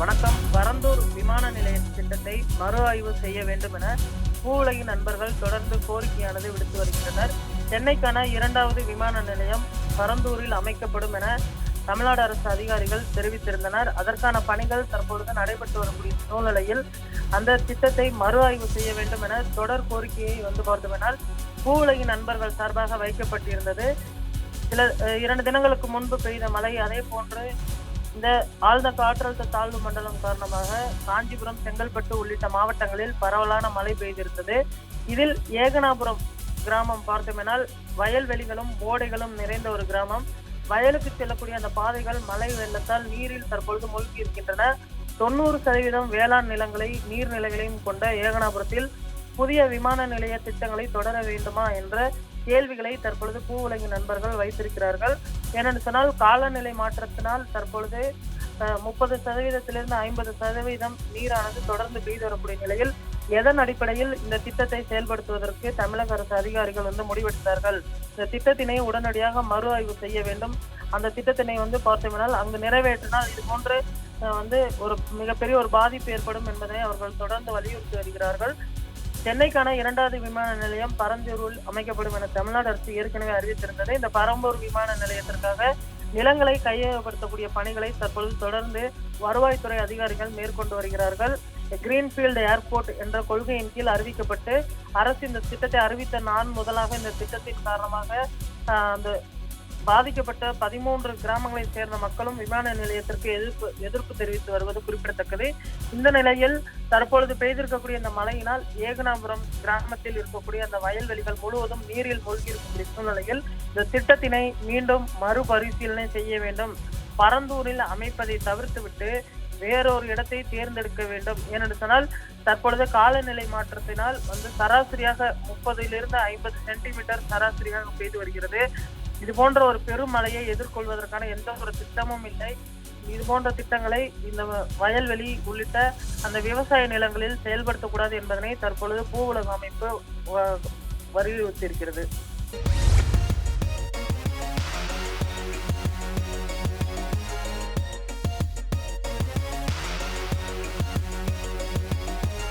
வணக்கம். பரந்தூர் விமான நிலைய திட்டத்தை மறு ஆய்வு செய்ய வேண்டும் என பூவுலகின் நண்பர்கள் தொடர்ந்து கோரிக்கையானது விடுத்து வருகின்றனர். சென்னைக்கான இரண்டாவது விமான நிலையம் பரந்தூரில் அமைக்கப்படும் என தமிழ்நாடு அரசு அதிகாரிகள் தெரிவித்திருந்தனர். அதற்கான பணிகள் தற்பொழுது நடைபெற்று வரக்கூடிய சூழ்நிலையில் அந்த திட்டத்தை மறு ஆய்வு செய்ய வேண்டும் என தொடர் கோரிக்கையை வந்து பார்த்தோமெனால் பூவுலகின் நண்பர்கள் சார்பாக வைக்கப்பட்டிருந்தது. சில இரண்டு தினங்களுக்கு முன்பு பெய்த மழை அதே போன்று இந்த ஆழ்ந்த காற்றழுத்த தாழ்வு மண்டலம் காரணமாக காஞ்சிபுரம் செங்கல்பட்டு உள்ளிட்ட மாவட்டங்களில் பரவலான மழை பெய்திருந்தது. இதில் ஏகனாபுரம் கிராமம் பார்த்தோமெனால் வயல்வெளிகளும் ஓடைகளும் நிறைந்த ஒரு கிராமம். வயலுக்கு செல்லக்கூடிய அந்த பாதைகள் மழை வெள்ளத்தால் நீரில் தற்பொழுது மூழ்கி இருக்கின்றன. தொண்ணூறு சதவீதம் வேளாண் நிலங்களை நீர்நிலைகளையும் கொண்ட ஏகனாபுரத்தில் புதிய விமான நிலைய திட்டங்களை தொடர வேண்டுமா என்ற கேள்விகளை தற்பொழுது பூவுலகின் நண்பர்கள் வைத்திருக்கிறார்கள். ஏனென்று சொன்னால் காலநிலை மாற்றத்தினால் தற்பொழுது முப்பது சதவீதத்திலிருந்து ஐம்பது சதவீதம் நீரானது தொடர்ந்து பெய்து வரக்கூடிய நிலையில் எதன் அடிப்படையில் இந்த திட்டத்தை செயல்படுத்துவதற்கு தமிழக அரசு அதிகாரிகள் வந்து முடிவெடுத்தார்கள்? இந்த திட்டத்தினை உடனடியாக மறு ஆய்வு செய்ய வேண்டும். அந்த திட்டத்தினை வந்து பார்த்தோம்னால் அங்கு நிறைவேற்றினால் இது போன்று வந்து ஒரு மிகப்பெரிய ஒரு பாதிப்பு ஏற்படும் என்பதை அவர்கள் தொடர்ந்து வலியுறுத்தி வருகிறார்கள். சென்னைக்கான இரண்டாவது விமான நிலையம் பரந்தூரில் அமைக்கப்படும் என தமிழ்நாடு அரசு ஏற்கனவே அறிவித்திருந்தது. இந்த பரம்பூர் விமான நிலையத்திற்காக நிலங்களை கையகப்படுத்தக்கூடிய பணிகளை தற்பொழுது தொடர்ந்து வருவாய்த்துறை அதிகாரிகள் மேற்கொண்டு வருகிறார்கள். கிரீன்ஃபீல்டு ஏர்போர்ட் என்ற கொள்கையின் கீழ் அறிவிக்கப்பட்டு அரசு இந்த திட்டத்தை அறிவித்த நான் முதலாக இந்த திட்டத்தின் காரணமாக அந்த பாதிக்கப்பட்ட பதிமூன்று கிராமங்களை சேர்ந்த மக்களும் விமான நிலையத்திற்கு எதிர்ப்பு எதிர்ப்பு தெரிவித்து வருவது குறிப்பிடத்தக்கது. இந்த நிலையில் தற்பொழுது பெய்திருக்கக்கூடிய இந்த மழையினால் ஏகனாபுரம் கிராமத்தில் இருக்கக்கூடிய அந்த வயல்வெளிகள் முழுவதும் நீரில் மூழ்கியிருக்கக்கூடிய சூழ்நிலையில் இந்த திட்டத்தினை மீண்டும் மறுபரிசீலனை செய்ய வேண்டும். பரந்தூரில் அமைப்பதை தவிர்த்துவிட்டு வேறொரு இடத்தை தேர்ந்தெடுக்க வேண்டும் ஏனென்று சொன்னால் தற்பொழுது காலநிலை மாற்றத்தினால் வந்து சராசரியாக முப்பதிலிருந்து ஐம்பது சென்டிமீட்டர் சராசரியாக பெய்து வருகிறது. இது போன்ற ஒரு பெருமழையை எதிர்கொள்வதற்கான எந்த ஒரு திட்டமும் இல்லை. இது போன்ற திட்டங்களை இந்த வயல்வெளி உள்ளிட்ட அந்த விவசாய நிலங்களில் செயல்படுத்தக்கூடாது என்பதனை தற்பொழுது பூவுலக அமைப்பு வலியுறுத்தியிருக்கிறது.